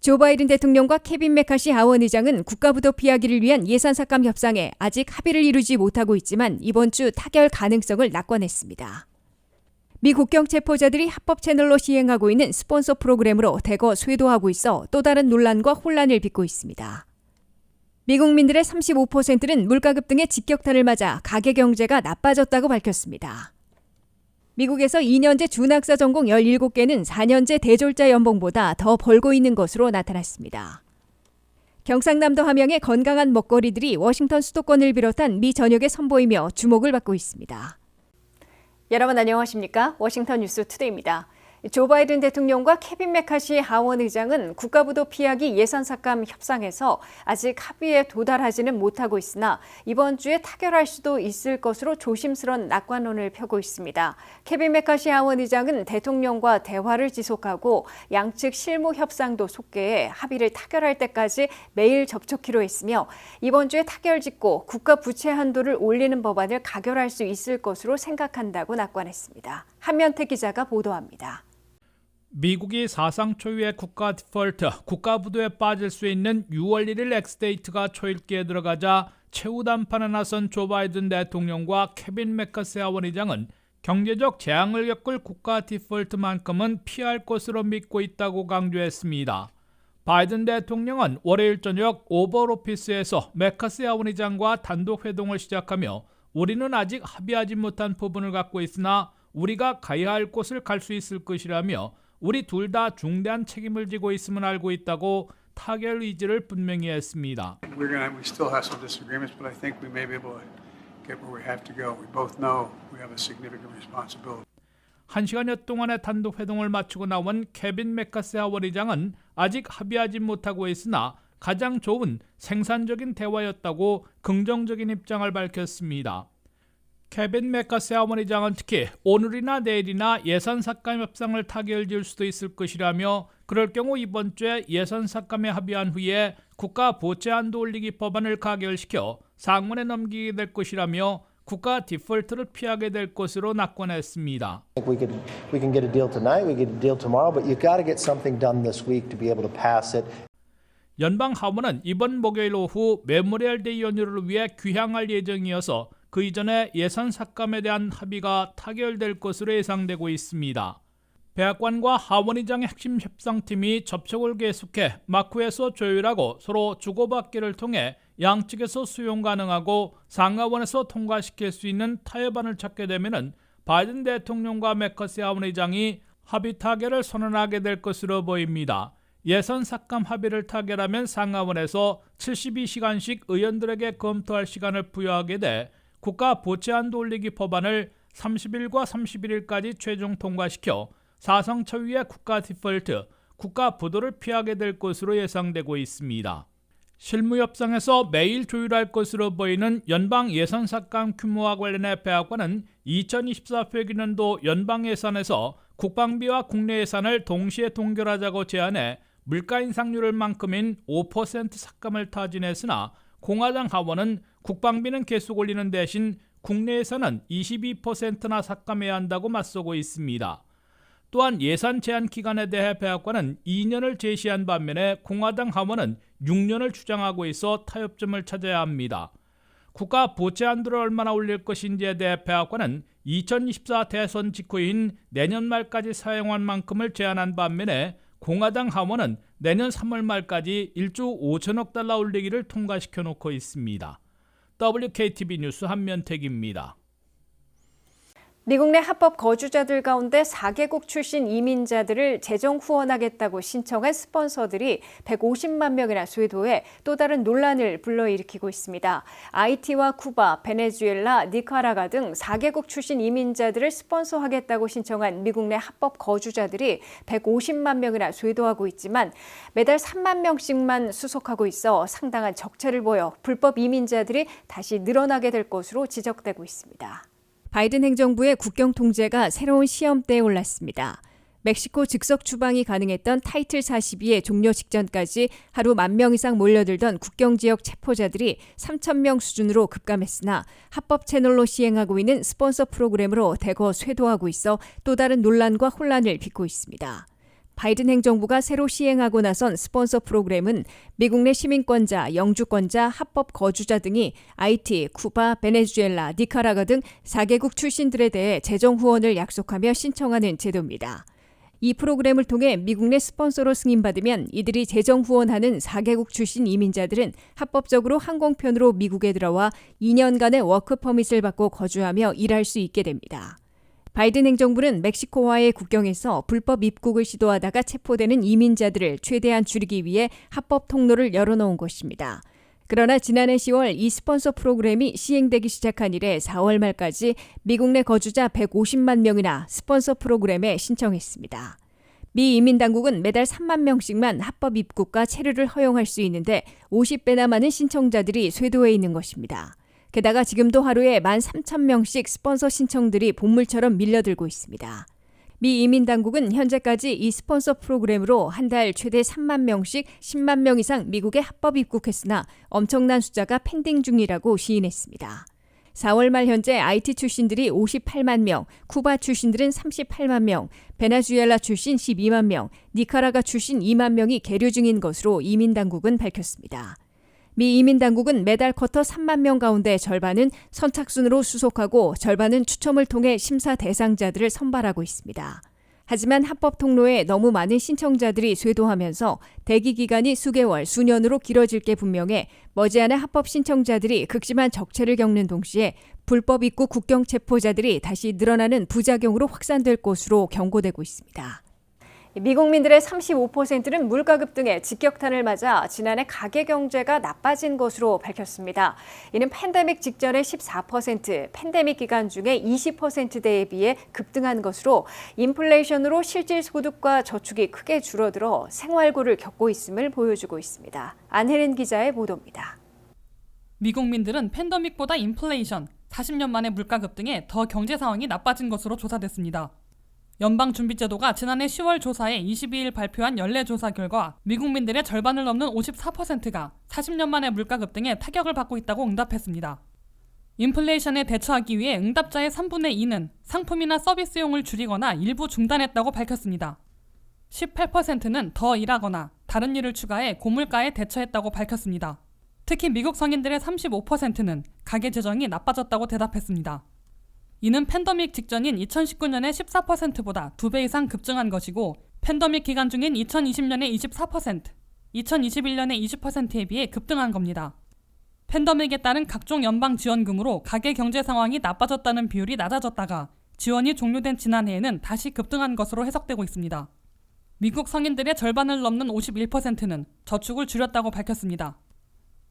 조 바이든 대통령과 케빈 메카시 하원 의장은 국가부도 피하기를 위한 예산 삭감 협상에 아직 합의를 이루지 못하고 있지만 이번 주 타결 가능성을 낙관했습니다. 미 국경 체포자들이 합법 채널로 시행하고 있는 스폰서 프로그램으로 대거 쇄도하고 있어 또 다른 논란과 혼란을 빚고 있습니다. 미국민들의 35%는 물가급 등의 직격탄을 맞아 가계 경제가 나빠졌다고 밝혔습니다. 미국에서 2년제 준학사 전공 17개는 4년제 대졸자 연봉보다 더 벌고 있는 것으로 나타났습니다. 경상남도 함양의 건강한 먹거리들이 워싱턴 수도권을 비롯한 미 전역에 선보이며 주목을 받고 있습니다. 여러분 안녕하십니까? 워싱턴 뉴스 투데이입니다. 조 바이든 대통령과 케빈 메카시 하원 의장은 국가부도 피하기 예산 삭감 협상에서 아직 합의에 도달하지는 못하고 있으나 이번 주에 타결할 수도 있을 것으로 조심스런 낙관론을 펴고 있습니다. 케빈 메카시 하원 의장은 대통령과 대화를 지속하고 양측 실무 협상도 속개해 합의를 타결할 때까지 매일 접촉키로 했으며 이번 주에 타결 짓고 국가 부채 한도를 올리는 법안을 가결할 수 있을 것으로 생각한다고 낙관했습니다. 한면태 기자가 보도합니다. 미국이 사상 초유의 국가 디폴트, 국가 부도에 빠질 수 있는 6월 1일 엑스데이트가 초읽기에 들어가자 최후 담판에 나선 조 바이든 대통령과 케빈 메카시 하원 의장은 경제적 재앙을 겪을 국가 디폴트만큼은 피할 것으로 믿고 있다고 강조했습니다. 바이든 대통령은 월요일 저녁 오벌 오피스에서 메카시 하원 의장과 단독 회동을 시작하며 우리는 아직 합의하지 못한 부분을 갖고 있으나 우리가 가야 할 곳을 갈 수 있을 것이라며 우리 둘 다 중대한 책임을 지고 있음을 알고 있다고 타결 의지를 분명히 했습니다. We're gonna, we still have some disagreements, but I think we may be able to get where we have to go. We both know we have a significant responsibility. 한 시간여 동안의 단독 회동을 마치고 나온 케빈 메카시 하원 의장은 아직 합의하지 못하고 있으나 가장 좋은 생산적인 대화였다고 긍정적인 입장을 밝혔습니다. 케빈 메카시 하원 의장은 특히 오늘이나 내일이나 예산 삭감 협상을 타결 지을 수도 있을 것이라며 그럴 경우 이번 주에 예산 삭감에 합의한 후에 국가 보채 한도 올리기 법안을 가결시켜 상원에 넘기게 될 것이라며 국가 디폴트를 피하게 될 것으로 낙관했습니다. I think we could we can get a deal tonight, we get a deal tomorrow, but you've got to get something done this week to be able to pass it. 연방 하원은 이번 목요일 오후 메모리얼 데이 연휴를 위해 귀향할 예정이어서 그 이전에 예산 삭감에 대한 합의가 타결될 것으로 예상되고 있습니다. 백악관과 하원의장의 핵심 협상팀이 접촉을 계속해 마쿠에서 조율하고 서로 주고받기를 통해 양측에서 수용 가능하고 상하원에서 통과시킬 수 있는 타협안을 찾게 되면은 바이든 대통령과 메커시 하원의장이 합의 타결을 선언하게 될 것으로 보입니다. 예산 삭감 합의를 타결하면 상하원에서 72시간씩 의원들에게 검토할 시간을 부여하게 돼 국가 보채 한도 올리기 법안을 30일과 31일까지 최종 통과시켜 사상 초유의 국가 디폴트, 국가 부도를 피하게 될 것으로 예상되고 있습니다. 실무 협상에서 매일 조율할 것으로 보이는 연방 예산 삭감 규모와 관련해 백악관은 2024 회기년도 연방 예산에서 국방비와 국내 예산을 동시에 동결하자고 제안해 물가 인상률을 만큼인 5% 삭감을 타진했으나 공화당 하원은 국방비는 계속 올리는 대신 국내 예산은 22%나 삭감해야 한다고 맞서고 있습니다. 또한 예산 제한 기간에 대해 백악관은 2년을 제시한 반면에 공화당 하원은 6년을 주장하고 있어 타협점을 찾아야 합니다. 국가 보채 한도를 얼마나 올릴 것인지에 대해 백악관은 2024 대선 직후인 내년 말까지 사용한 만큼을 제한한 반면에 공화당 하원은 내년 3월 말까지 1조 5천억 달러 올리기를 통과시켜 놓고 있습니다. WKTV 뉴스 한면택입니다. 미국 내 합법 거주자들 가운데 4개국 출신 이민자들을 재정 후원하겠다고 신청한 스폰서들이 150만 명이나 쇄도해 또 다른 논란을 불러일으키고 있습니다. 아이티와 쿠바, 베네수엘라, 니카라가 등 4개국 출신 이민자들을 스폰서하겠다고 신청한 미국 내 합법 거주자들이 150만 명이나 쇄도하고 있지만 매달 3만 명씩만 수속하고 있어 상당한 적체를 보여 불법 이민자들이 다시 늘어나게 될 것으로 지적되고 있습니다. 바이든 행정부의 국경 통제가 새로운 시험대에 올랐습니다. 멕시코 즉석 추방이 가능했던 타이틀 42의 종료 직전까지 하루 만 명 이상 몰려들던 국경 지역 체포자들이 3천 명 수준으로 급감했으나 합법 채널로 시행하고 있는 스폰서 프로그램으로 대거 쇄도하고 있어 또 다른 논란과 혼란을 빚고 있습니다. 바이든 행정부가 새로 시행하고 나선 스폰서 프로그램은 미국 내 시민권자, 영주권자, 합법 거주자 등이 IT, 쿠바, 베네수엘라, 니카라가 등 4개국 출신들에 대해 재정 후원을 약속하며 신청하는 제도입니다. 이 프로그램을 통해 미국 내 스폰서로 승인받으면 이들이 재정 후원하는 4개국 출신 이민자들은 합법적으로 항공편으로 미국에 들어와 2년간의 워크 퍼밋을 받고 거주하며 일할 수 있게 됩니다. 바이든 행정부는 멕시코와의 국경에서 불법 입국을 시도하다가 체포되는 이민자들을 최대한 줄이기 위해 합법 통로를 열어놓은 것입니다. 그러나 지난해 10월 이 스폰서 프로그램이 시행되기 시작한 이래 4월 말까지 미국 내 거주자 150만 명이나 스폰서 프로그램에 신청했습니다. 미 이민 당국은 매달 3만 명씩만 합법 입국과 체류를 허용할 수 있는데 50배나 많은 신청자들이 쇄도해 있는 것입니다. 게다가 지금도 하루에 1만 3천 명씩 스폰서 신청들이 본물처럼 밀려들고 있습니다. 미 이민 당국은 현재까지 이 스폰서 프로그램으로 한 달 최대 3만 명씩 10만 명 이상 미국에 합법 입국했으나 엄청난 숫자가 pending 중이라고 시인했습니다. 4월 말 현재 IT 출신들이 58만 명, 쿠바 출신들은 38만 명, 베네수엘라 출신 12만 명, 니카라가 출신 2만 명이 계류 중인 것으로 이민 당국은 밝혔습니다. 미 이민 당국은 매달 쿼터 3만 명 가운데 절반은 선착순으로 수속하고 절반은 추첨을 통해 심사 대상자들을 선발하고 있습니다. 하지만 합법 통로에 너무 많은 신청자들이 쇄도하면서 대기 기간이 수개월, 수년으로 길어질 게 분명해 머지않아 합법 신청자들이 극심한 적체를 겪는 동시에 불법 입국 국경 체포자들이 다시 늘어나는 부작용으로 확산될 것으로 경고되고 있습니다. 미국민들의 35%는 물가 급 등의 직격탄을 맞아 지난해 가계 경제가 나빠진 것으로 밝혔습니다. 이는 팬데믹 직전의 14%, 팬데믹 기간 중에 20%대에 비해 급등한 것으로 인플레이션으로 실질 소득과 저축이 크게 줄어들어 생활고를 겪고 있음을 보여주고 있습니다. 안혜린 기자의 보도입니다. 미국민들은 팬데믹보다 인플레이션, 40년 만에 물가 급등에 더 경제 상황이 나빠진 것으로 조사됐습니다. 연방준비제도가 지난해 10월 조사에 22일 발표한 연례조사 결과 미국민들의 절반을 넘는 54%가 40년 만에 물가 급등에 타격을 받고 있다고 응답했습니다. 인플레이션에 대처하기 위해 응답자의 3분의 2는 상품이나 서비스용을 줄이거나 일부 중단했다고 밝혔습니다. 18%는 더 일하거나 다른 일을 추가해 고물가에 대처했다고 밝혔습니다. 특히 미국 성인들의 35%는 가계 재정이 나빠졌다고 대답했습니다. 이는 팬데믹 직전인 2019년의 14%보다 2배 이상 급증한 것이고 팬데믹 기간 중인 2020년의 24%, 2021년의 20%에 비해 급등한 겁니다. 팬데믹에 따른 각종 연방 지원금으로 가계 경제 상황이 나빠졌다는 비율이 낮아졌다가 지원이 종료된 지난해에는 다시 급등한 것으로 해석되고 있습니다. 미국 성인들의 절반을 넘는 51%는 저축을 줄였다고 밝혔습니다.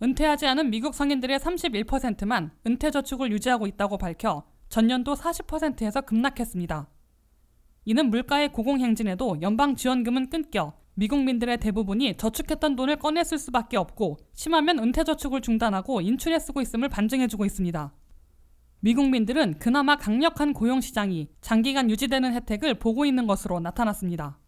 은퇴하지 않은 미국 성인들의 31%만 은퇴 저축을 유지하고 있다고 밝혀 전년도 40%에서 급락했습니다. 이는 물가의 고공행진에도 연방 지원금은 끊겨 미국민들의 대부분이 저축했던 돈을 쓸 수밖에 없고 심하면 은퇴 저축을 중단하고 인출해 쓰고 있음을 반증해주고 있습니다. 미국민들은 그나마 강력한 고용 시장이 장기간 유지되는 혜택을 보고 있는 것으로 나타났습니다.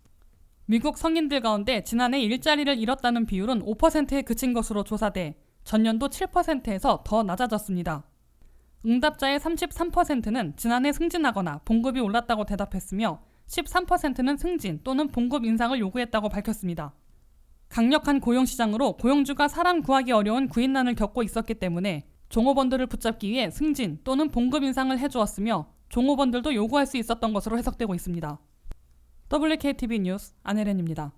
미국 성인들 가운데 지난해 일자리를 잃었다는 비율은 5%에 그친 것으로 조사돼 전년도 7%에서 더 낮아졌습니다. 응답자의 33%는 지난해 승진하거나 봉급이 올랐다고 대답했으며 13%는 승진 또는 봉급 인상을 요구했다고 밝혔습니다. 강력한 고용시장으로 고용주가 사람 구하기 어려운 구인난을 겪고 있었기 때문에 종업원들을 붙잡기 위해 승진 또는 봉급 인상을 해주었으며 종업원들도 요구할 수 있었던 것으로 해석되고 있습니다. WKTV 뉴스 안혜련입니다.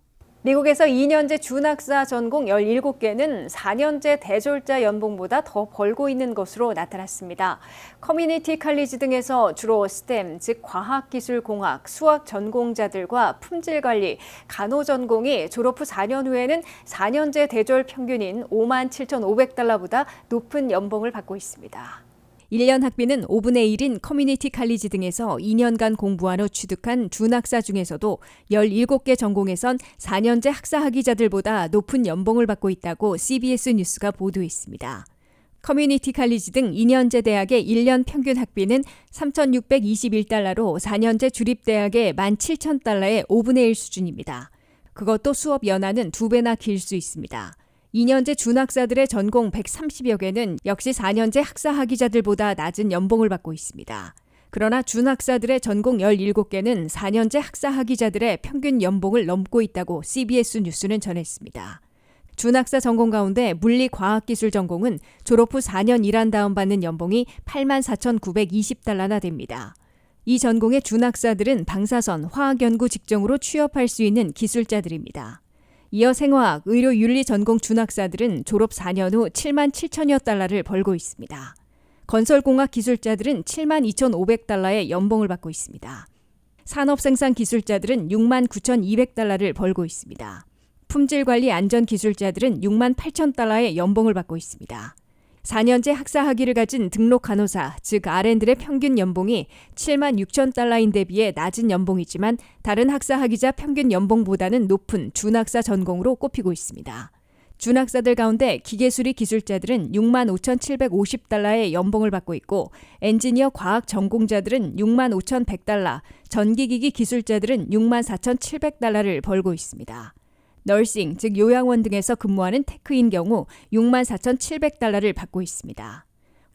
미국에서 2년제 준학사 전공 17개는 4년제 대졸자 연봉보다 더 벌고 있는 것으로 나타났습니다. 커뮤니티 칼리지 등에서 주로 스템, 즉 과학기술공학, 수학 전공자들과 품질관리, 간호 전공이 졸업 후 4년 후에는 4년제 대졸 평균인 5만 7,500달러보다 높은 연봉을 받고 있습니다. 1년 학비는 5분의 1인 커뮤니티 칼리지 등에서 2년간 공부한 후 취득한 준학사 중에서도 17개 전공에선 4년제 학사 학위자들보다 높은 연봉을 받고 있다고 CBS 뉴스가 보도했습니다. 커뮤니티 칼리지 등 2년제 대학의 1년 평균 학비는 3,621달러로 4년제 주립대학의 17,000달러의 5분의 1 수준입니다. 그것도 수업 연한은 2배나 길 수 있습니다. 2년제 준학사들의 전공 130여 개는 역시 4년제 학사 학위자들보다 낮은 연봉을 받고 있습니다. 그러나 준학사들의 전공 17개는 4년제 학사 학위자들의 평균 연봉을 넘고 있다고 CBS 뉴스는 전했습니다. 준학사 전공 가운데 물리과학기술 전공은 졸업 후 4년 일한 다음 받는 연봉이 84,920달러나 됩니다. 이 전공의 준학사들은 방사선, 화학연구 직종으로 취업할 수 있는 기술자들입니다. 이어 생화학, 의료 윤리 전공 준학사들은 졸업 4년 후 7만 7천여 달러를 벌고 있습니다. 건설공학 기술자들은 7만 2,500달러의 연봉을 받고 있습니다. 산업생산 기술자들은 6만 9,200달러를 벌고 있습니다. 품질관리 안전 기술자들은 6만 8천 달러의 연봉을 받고 있습니다. 4년제 학사 학위를 가진 등록 간호사, 즉 RN들의 평균 연봉이 7만 6천 달러인 데 비해 낮은 연봉이지만 다른 학사 학위자 평균 연봉보다는 높은 준학사 전공으로 꼽히고 있습니다. 준학사들 가운데 기계수리 기술자들은 6만 5,750달러의 연봉을 받고 있고 엔지니어 과학 전공자들은 6만 5,100달러, 전기기기 기술자들은 6만 4,700달러를 벌고 있습니다. 널싱, 즉 요양원 등에서 근무하는 테크인 경우 6만 4,700달러를 받고 있습니다.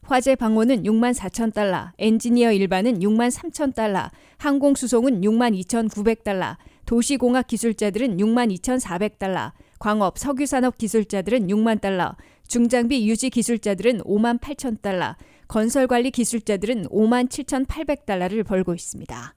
화재 방호는 6만 4천 달러, 엔지니어 일반은 6만 3천 달러, 항공수송은 6만 2,900달러, 도시공학 기술자들은 6만 2,400달러, 광업, 석유산업 기술자들은 6만 달러, 중장비 유지 기술자들은 5만 8천 달러, 건설관리 기술자들은 5만 7,800달러를 벌고 있습니다.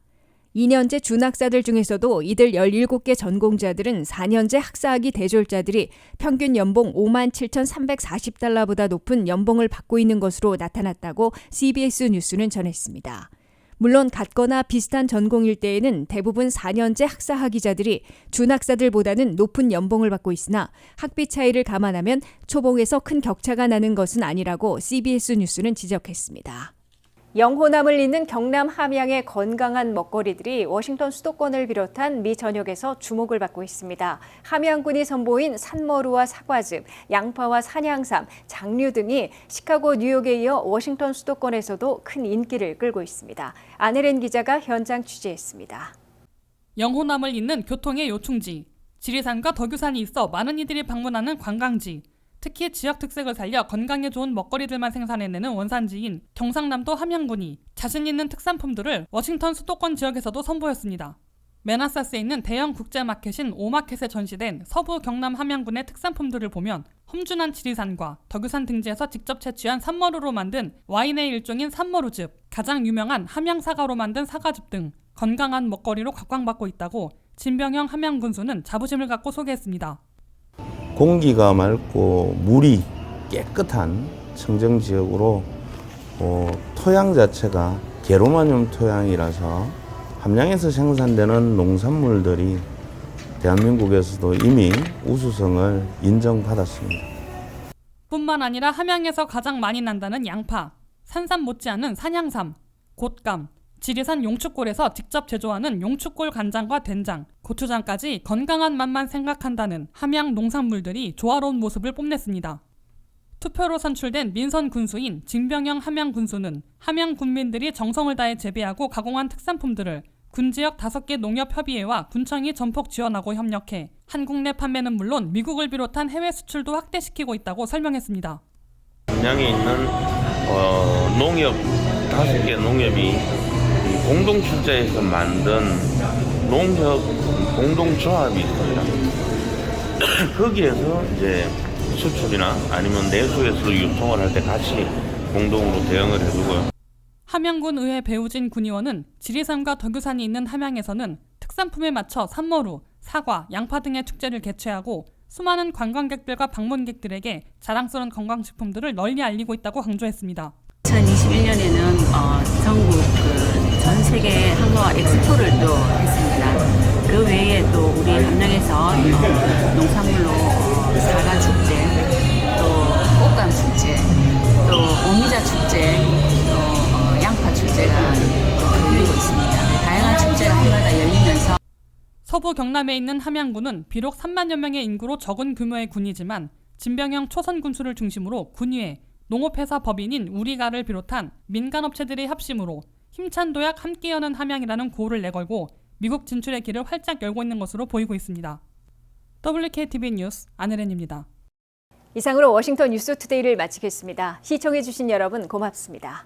2년제 준학사들 중에서도 이들 17개 전공자들은 4년제 학사학위 대졸자들이 평균 연봉 5만 7,340달러보다 높은 연봉을 받고 있는 것으로 나타났다고 CBS 뉴스는 전했습니다. 물론 같거나 비슷한 전공일 때에는 대부분 4년제 학사 학위자들이 준학사들보다는 높은 연봉을 받고 있으나 학비 차이를 감안하면 초봉에서 큰 격차가 나는 것은 아니라고 CBS 뉴스는 지적했습니다. 영호남을 잇는 경남 함양의 건강한 먹거리들이 워싱턴 수도권을 비롯한 미 전역에서 주목을 받고 있습니다. 함양군이 선보인 산머루와 사과즙, 양파와 산양삼, 장류 등이 시카고, 뉴욕에 이어 워싱턴 수도권에서도 큰 인기를 끌고 있습니다. 아내렌 기자가 현장 취재했습니다. 영호남을 잇는 교통의 요충지, 지리산과 덕유산이 있어 많은 이들이 방문하는 관광지, 특히 지역 특색을 살려 건강에 좋은 먹거리들만 생산해내는 원산지인 경상남도 함양군이 자신 있는 특산품들을 워싱턴 수도권 지역에서도 선보였습니다. 메나사스에 있는 대형 국제마켓인 오마켓에 전시된 서부 경남 함양군의 특산품들을 보면 험준한 지리산과 덕유산 등지에서 직접 채취한 산머루로 만든 와인의 일종인 산머루즙, 가장 유명한 함양사과로 만든 사과즙 등 건강한 먹거리로 각광받고 있다고 진병형 함양군수는 자부심을 갖고 소개했습니다. 공기가 맑고 물이 깨끗한 청정 지역으로 어, 토양 자체가 게로마늄 토양이라서 함양에서 생산되는 농산물들이 대한민국에서도 이미 우수성을 인정받았습니다. 뿐만 아니라 함양에서 가장 많이 난다는 양파, 산삼 못지않은 산양삼, 곶감, 지리산 용축골에서 직접 제조하는 용축골 간장과 된장, 고추장까지 건강한 맛만 생각한다는 함양 농산물들이 조화로운 모습을 뽐냈습니다. 투표로 선출된 민선 군수인 진병영 함양 군수는 함양 군민들이 정성을 다해 재배하고 가공한 특산품들을 군 지역 5개 농협협의회와 군청이 전폭 지원하고 협력해 한국 내 판매는 물론 미국을 비롯한 해외 수출도 확대시키고 있다고 설명했습니다. 함양에 있는 어, 농협 다섯 개 농협이 공동 출자해서 만든 농협 공동조합이 있습니다. 거기에서 이제 수출이나 아니면 내수에서 유통을 할 때 같이 공동으로 대응을 해주고요. 함양군 의회 배우진 군의원은 지리산과 덕유산이 있는 함양에서는 특산품에 맞춰 산머루, 사과, 양파 등의 축제를 개최하고 수많은 관광객들과 방문객들에게 자랑스러운 건강식품들을 널리 알리고 있다고 강조했습니다. 2021년에는 어, 전국 그 전 세계 한국어 엑스포를 또 했습니다. 그 외에 또 우리 함양에서 어, 농산물로 어, 사과 축제, 또 꽃감 축제, 또 오미자 축제, 또 어, 양파 축제가 또 열리고 있습니다. 다양한 축제가 한마다 열리면서 서부 경남에 있는 함양군은 비록 3만여 명의 인구로 적은 규모의 군이지만 진병형 초선 군수를 중심으로 군의회, 농업회사 법인인 우리가를 비롯한 민간업체들의 합심으로 힘찬 도약 함께 여는 함양이라는 구호를 내걸고 미국 진출의 길을 활짝 열고 있는 것으로 보이고 있습니다. WKTV 뉴스 안혜련입니다. 이상으로 워싱턴 뉴스 투데이를 마치겠습니다. 시청해주신 여러분 고맙습니다.